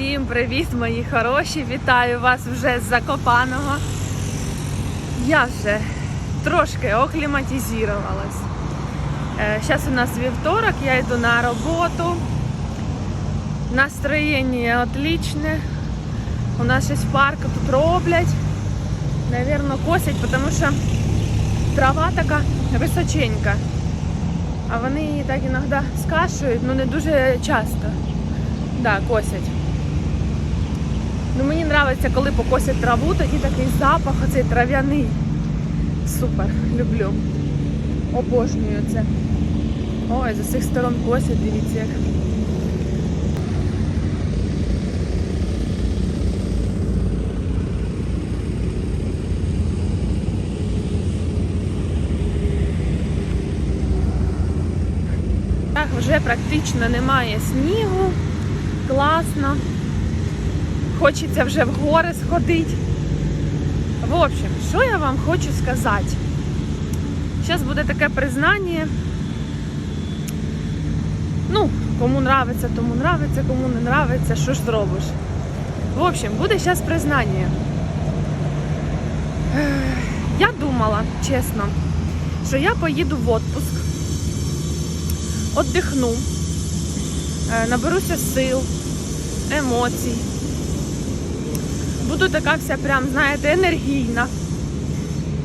Всім привіт, мої хороші! Вітаю вас вже з Закопаного. Я вже трошки окліматизувалась. Зараз у нас вівторок, я йду на роботу. Настроєння отличне. У нас щось в парку тут роблять. Навірно, косять, тому що трава така височенька. А вони її так іноді скашують, ну не дуже часто. Да, косять. Ну мені подобається, коли покосять траву, тоді такий запах, оцей трав'яний. Супер, люблю. Обожнюю це. Ой, з усіх сторон косять, дивіться як. Так, вже практично немає снігу. Класно. Хочеться вже в гори сходити. В общем, що я вам хочу сказати? Зараз буде таке признання. Ну, кому нравиться, тому нравиться, кому не нравиться, що ж зробиш. В общем, буде зараз признання. Я думала, чесно, що я поїду в отпуск, отдихну, е, наберуся сил, емоцій. Буду така вся прям, знаєте, енергійна.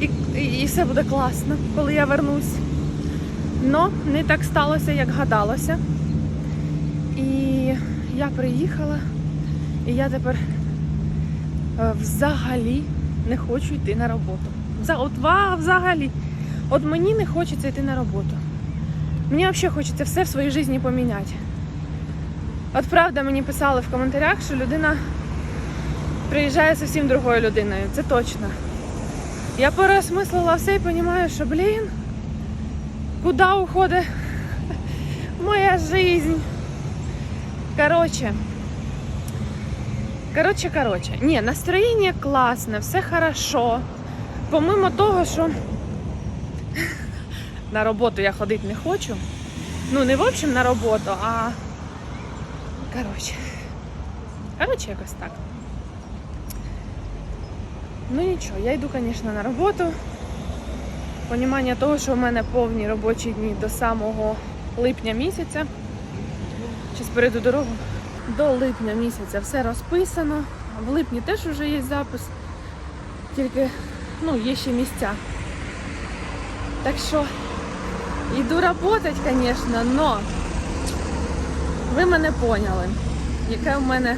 І, і, все буде класно, коли я вернусь. Но не так сталося, як гадалося. І я приїхала, і я тепер е, взагалі не хочу йти на роботу. От взагалі. От мені не хочеться йти на роботу. Мені взагалі хочеться все в своїй житті поміняти. От правда мені писали в коментарях, що людина приїжджає зовсім другою людиною. Це точно. Я переосмислила все і розумію, що, блін, куди уходить моя жизнь. Короче. Короче, короче. Ні, настроєння класне, все хорошо. Помимо того, що на роботу я ходити не хочу. Ну, не в общем на роботу, а короче. Короче, якось так. Ну нічого, я йду, звісно, на роботу. Понімання того, що в мене повні робочі дні до самого липня місяця. Зараз перейду дорогу. До липня місяця все розписано. В липні теж вже є запис. Тільки ну, є ще місця. Так що йду працювати, звісно, но ви мене поняли, яке в мене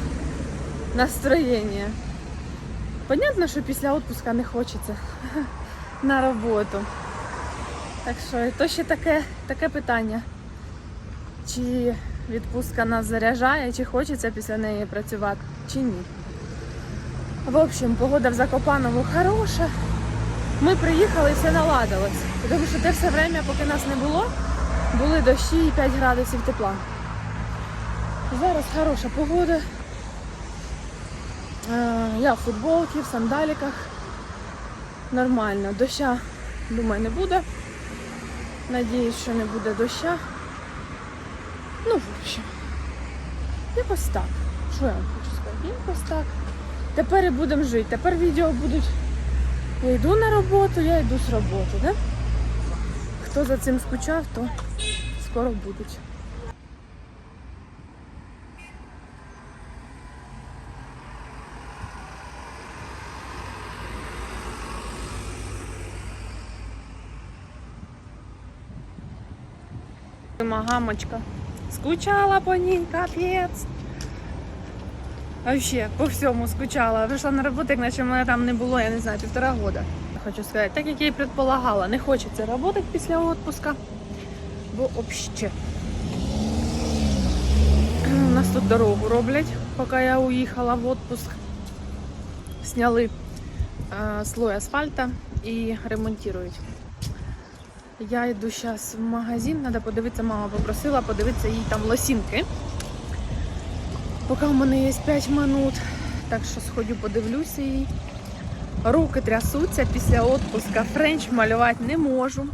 настроєння. Понятно, що після відпуска не хочеться на роботу. Так що то ще таке, таке питання. Чи відпустка нас заряджає, чи хочеться після неї працювати, чи ні. В общем, погода в Закопаному хороша. Ми приїхали і все наладилось. Тому що те все время, поки нас не було, були дощі і 5 градусів тепла. Зараз хороша погода. Е, Я в футболці, в сандаліках. Нормально. Доща, думаю, не буде. Надіюсь, що не буде доща. Ну, в общем. Якось так. Що я вам хочу сказати? Якось так. Тепер і будемо жити. Тепер відео будуть. Я йду на роботу, я йду з роботи, да? Хто за цим скучав, то скоро будуть. Мамочка. Скучала по ній, капець. Вообще, по всьому скучала. Вийшла на роботу, як наче мене там не було, я не знаю, півтора года. Хочу сказати, так як я і предполагала, не хочеться працювати після відпуска, бо вообще. У нас тут дорогу роблять, поки я уїхала в відпуск. Сняли е, слой асфальта і ремонтують. Я йду зараз в магазин, треба подивитися, мама попросила подивитися їй там лосінки. Поки у мене є 5 минут. Так що сходю, подивлюся її. Руки трясуться після відпуска. Френч малювати не можу.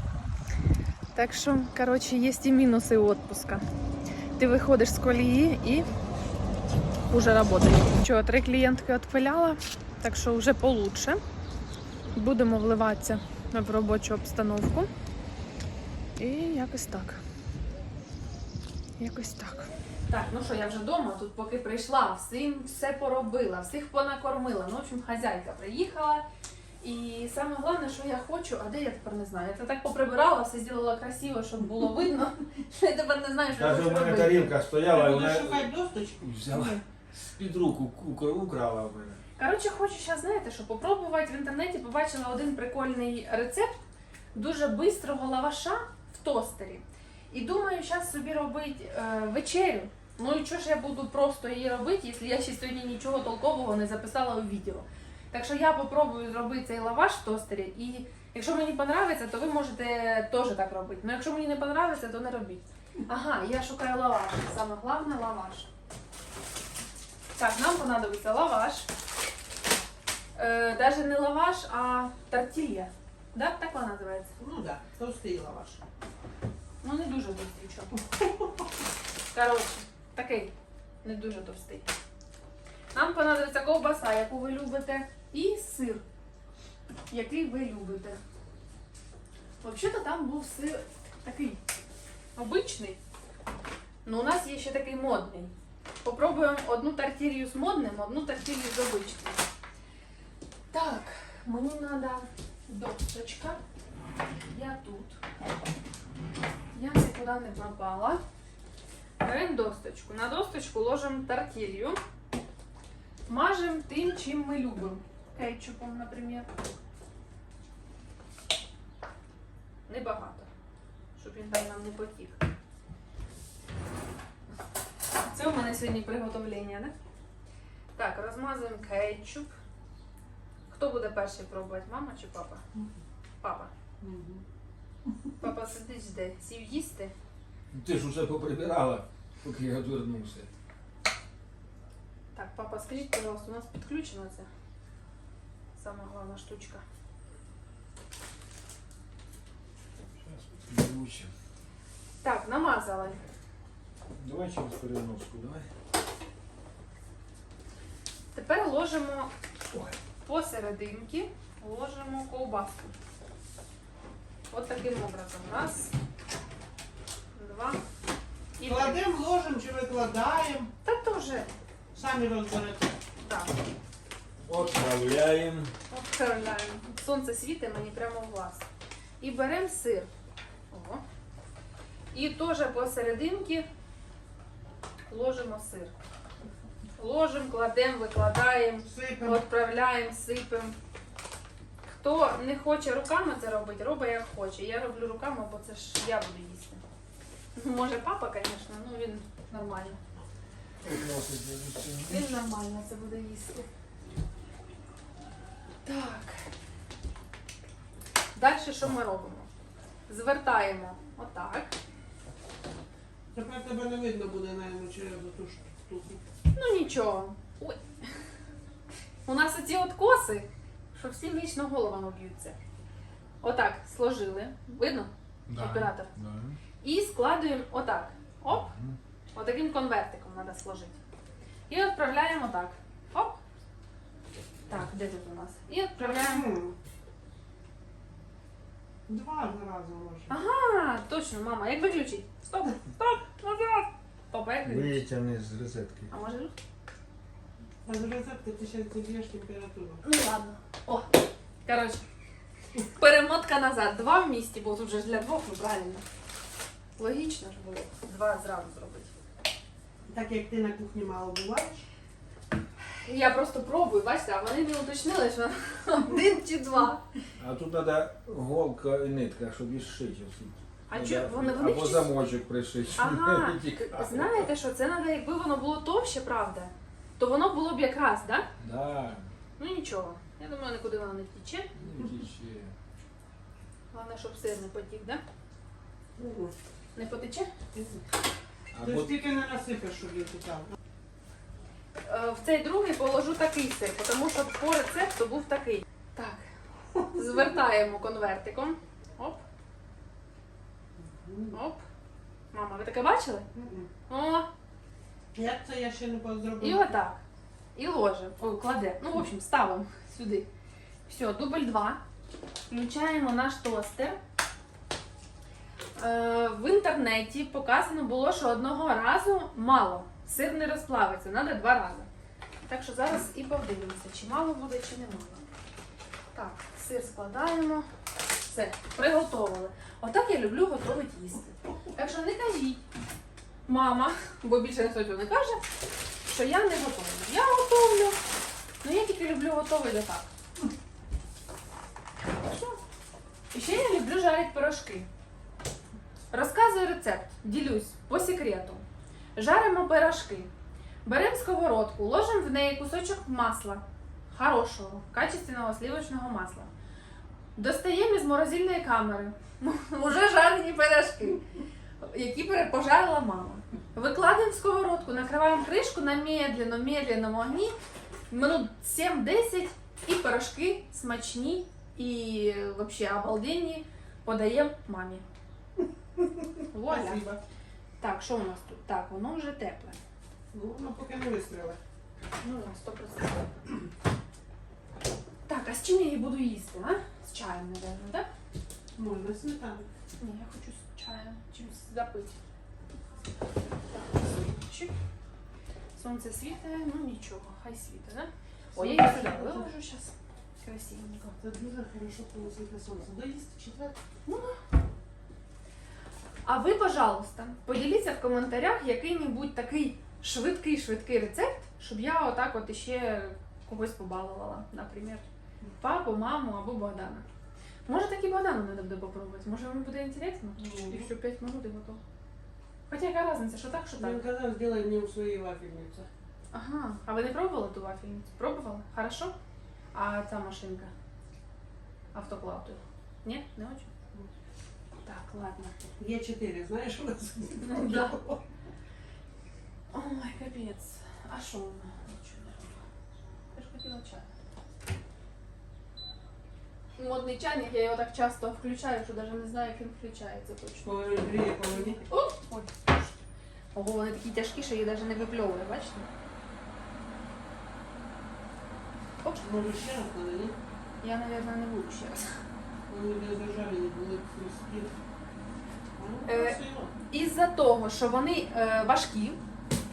Так що, коротше, є і мінуси відпуска. Ти виходиш з колії і уже работает. Що, три клієнтки відпиляла, так що вже получше. Будемо вливатися в робочу обстановку. І якось так. Якось так. Так, ну що, я вже вдома, тут поки прийшла, всім все поробила, всіх понакормила. Ну, в общем, хазяйка приїхала. І саме головне, що я хочу, а де я тепер не знаю. Я це так поприбирала, все зробила красиво, щоб було видно. Я тепер не знаю, що я хочу мене робити. тарілка стояла, і вона шукати досточку? взяла з-під руку ку- украла в мене. Коротше, хочу зараз, знаєте, що попробувати в інтернеті побачила один прикольний рецепт дуже бистрого лаваша тостері. І думаю, зараз собі робити е, вечерю. Ну і чого ж я буду просто її робити, якщо я ще сьогодні нічого толкового не записала у відео. Так що я попробую зробити цей лаваш в тостері, і якщо мені подобається, то ви можете теж так робити. Ну якщо мені не подобається, то не робіть. Ага, я шукаю лаваш. Саме головне лаваш. Так, нам понадобиться лаваш. Е, даже не лаваш, а тортилья. Да? Так вона називається. Ну так, да, товстий лаваш. Ну не дуже товстий чого. Коротше, такий не дуже товстий. Нам понадобиться ковбаса, яку ви любите, і сир, який ви любите. Взагалі-то там був сир такий обичний. Ну, у нас є ще такий модний. Попробуємо одну тортилью з модним, одну тортилью з обичним. Так, мені треба досточка. Я тут. Я нікуди не пропала. Беремо досточку. На досточку ложимо тортилью. Мажемо тим, чим ми любимо. Кетчупом, наприклад. Небагато, щоб він там нам не потік. Це у мене сьогодні приготовлення, да? Так, розмазуємо кетчуп. Хто буде перший пробувати, мама чи папа? Папа. Папа сидить жде. Сів їсти. Ти ж усе поприбирала, поки я відвернувся. Так, папа, скажіть, пожалуйста, у нас підключена це сама головна штучка. Зараз підключимо. Так, намазали. Давай через переноску, давай. Тепер ложимо Ой. посерединки, ложимо ковбаску. От таким образом. Раз, два і три. Кладемо, ложимо чи викладаємо. Та теж. Самі розберете. Так, Отправляємо. відправляємо. Сонце світить мені прямо в глаз. І беремо сир. О. І теж посерединки ложимо сир. Ложимо, кладемо, викладаємо. Сипемо. Відправляємо, сипемо. Хто не хоче руками це робити, робить як хоче. Я роблю руками, бо це ж я буду їсти. Ну, може папа, звісно, ну він нормально. Він нормально це буде їсти. Так. Далі що ми робимо? Звертаємо отак. Тепер тебе не видно буде, навіть, через ту штуку. Ну нічого. Ой. У нас оці от коси, що всі вічно головами б'ються. Отак сложили. Видно? Оператор. Да. І складуємо отак. Оп, отаким конвертиком треба сложити. І відправляємо так. Оп. Так, де тут у нас? І відправляємо. Два рази може. Ага, точно, мама, як виключить? Стоп, стоп, назад. Папа, як виключить? Витягни з розетки. А може? А з рецепти ти ще зіб'єш температуру. Ну ладно. О, коротше. Перемотка назад. Два в місті, бо тут же ж для двох, ну правильно. Логічно ж було. Два зразу зробити. Так як ти на кухні мало буваєш. Я просто пробую, бачите, а вони не уточнили, що один чи два. А тут треба голка і нитка, щоб їх шити. А Надо- чо вони вони Або ж- замочок пришити. щоб Ага, не тікало. знаєте що, це треба, якби воно було товще, правда, то воно було б якраз, так? Да? Да, Ну нічого. Я думаю, нікуди воно не втіче. не тіче. Головне, щоб сир не потік, да? М. Не потече? Ти ж тільки не насипеш, щоб він тікав. Е, В цей другий положу такий сир, тому що по рецепту був такий. Так. Звертаємо конвертиком. Оп, оп. Мама, ви таке бачили? О! Як це я ще не позробила? І отак. І ложе. Ой, кладе. Ну, в общем, ставимо сюди. Все, дубль 2. Включаємо наш тостер. Е, в інтернеті показано було, що одного разу мало. Сир не розплавиться, треба два рази. Так що зараз і подивимося, чи мало буде, чи не мало. Так, сир складаємо. Все, приготували. Отак я люблю готувати їсти. Так що не кажіть, мама, бо більше ніхто цього не каже, що я не готовлю. Я готовлю, але я тільки люблю готувати так. І ще я люблю жарити пирожки. Розказую рецепт, ділюсь по секрету. Жаримо пирожки. Беремо сковородку, ложимо в неї кусочок масла. Хорошого, качественного сливочного масла. Достаємо із морозильної камери. Уже жарені пирожки, які пожарила мама. Викладаємо сковородку, накриваємо кришку на медленно, медленному огні, минут 7-10, і пирожки смачні і взагалі обалденні подаємо мамі. Вуаля. Спасибо. Так, що у нас тут? Так, воно вже тепле. Ну, воно поки не вистріли. Ну, сто процентів. Так, а з чим я її буду їсти, а? З чаєм, напевно, так? Можна сметану. Ні, я хочу з чаєм чимось запити. Чик. Сонце світає, ну нічого, хай світить, да? Ой, я її сюди виложу зараз. Красивенько. Це дуже хорошо, коли світле сонце. Доїсти четвер. А ви, пожалуйста, поділіться в коментарях який-небудь такий швидкий-швидкий рецепт, щоб я отак от іще когось побалувала, наприклад, папу, маму або Богдана. Може, так і Богдану треба буде попробувати. Може, йому буде інтересно? Ну. І все 5 минут і готово. Хоча яка різниця, що так, що так. Він казав, зробай мені у своїй вафельниці. Ага. А ви не пробували ту вафельницю? Пробували? Хорошо? А ця машинка? Автоклав той? Ні? Не очень? Так, ладно. Є чотири, знаєш, у нас? Ну, да. Ой, капець. А що вона? Нічого не робила. Я ж хотіла чай. Модний чайник, я його так часто включаю, що навіть не знаю, як він включається точно. Коли гріє полоні. О! Ой. Ого, вони такі тяжкі, що їх навіть не випльовує, бачите? Може ще раз надо, ні? Я, мабуть, не буду ще раз. Вони без державі були хрусткі. Ну, Е. Із-за того, що вони е, важкі,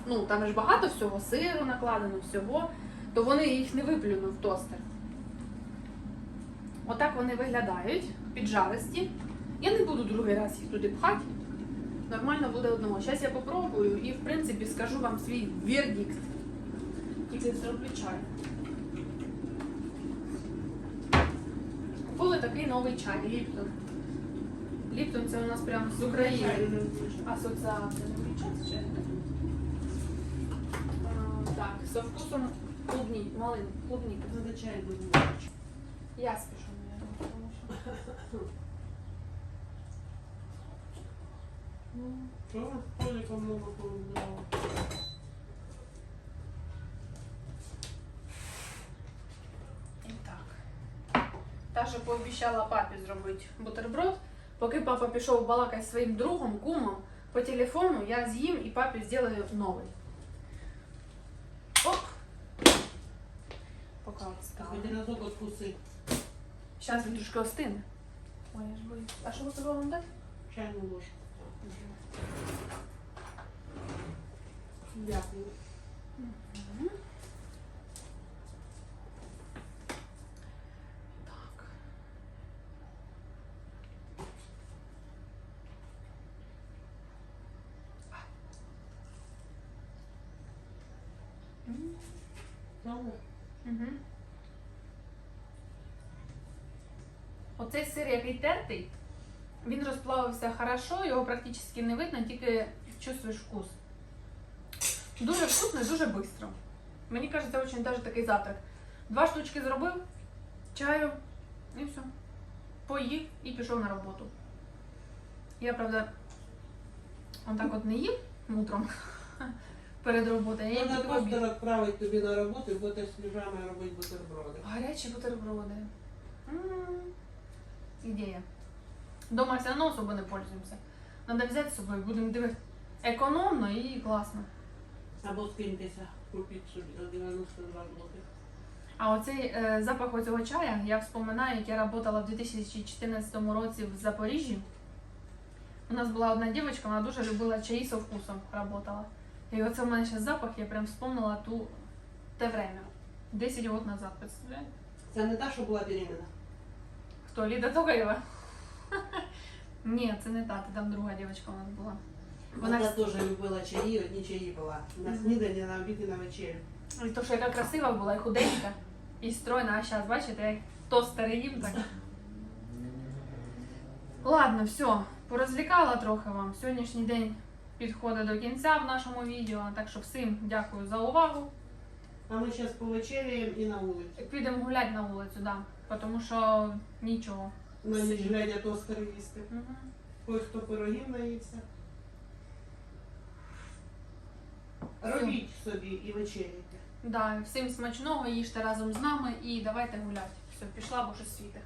ну там ж багато всього, сиру накладено, всього, то вони їх не виплюнуть в тостер. Отак вони виглядають, піджаристі. Я не буду другий раз їх туди пхати. Нормально буде одного. Зараз я попробую і, в принципі, скажу вам свій вердикт. Тільки зроблю чай. Купили такий новий чай, Ліптон. Ліптон це у нас прямо з України. Асоціація не Так, со вкусом клубні, малин, клубніки. Надо чай буде. Я спішу, наверное, тому що. Повідомляла. І так. Та, що пообіцяла папі зробити бутерброд. Поки папа пішов балакати своїм другом, кумом, по телефону я з'їм і папі зроблю новий. Оп! Разок откуси. Зараз він трошки остине. Ой, я ж боюсь. А що ви вам дати? Чайну ложку. Дякую. Так. Добре. Угу. Оцей сир, який тертий, він розплавився хорошо, його практично не видно, тільки чувствуєш вкус. Дуже вкусно і дуже швидко. Мені кажеться, дуже даже такий завтрак. Два штучки зробив, чаю і все. Поїв і пішов на роботу. Я, правда, отак от не їв утром перед роботою. Я їм Треба тільки в обід. просто відправити тобі на роботу і будеш з робити бутерброди. Гарячі бутерброди. М, Ідея. Дома все одно особо не пользуємося. Надо взяти з собою, будемо дивитися. Економно і класно. Або скиньтеся, купіть собі за 92 злотих. А оцей е, запах оцього чая, я вспоминаю, як я працювала в 2014 році в Запоріжжі. У нас була одна дівчинка, вона дуже любила чаї со вкусом працювала. І оце в мене зараз запах, я прям вспомнила ту те время. 10 років назад, представляєте? Це не та, що була беременна. Хто? Ліда Тогаєва? Ні, це не та, там друга дівчинка у нас була. Вона Вона теж любила чаї, одні чаї була. На Мгм. снідання, на обід і на вечерю. І то, що яка красива була, і худенька, і стройна, а зараз, бачите, як тостери їм так. Ладно, все, порозвлікала трохи вам. Сьогоднішній день підходить до кінця в нашому відео. Так що всім дякую за увагу. А ми зараз повечеряємо і на вулицю. Підемо гуляти на вулицю, да. Тому що нічого. На ніч глядять тостер їсти. Мгм. Ось хто пирогів наївся. Робіть собі і вечеряйте. Да, всім смачного, їжте разом з нами і давайте гуляти. Все, пішла, бо щось світе.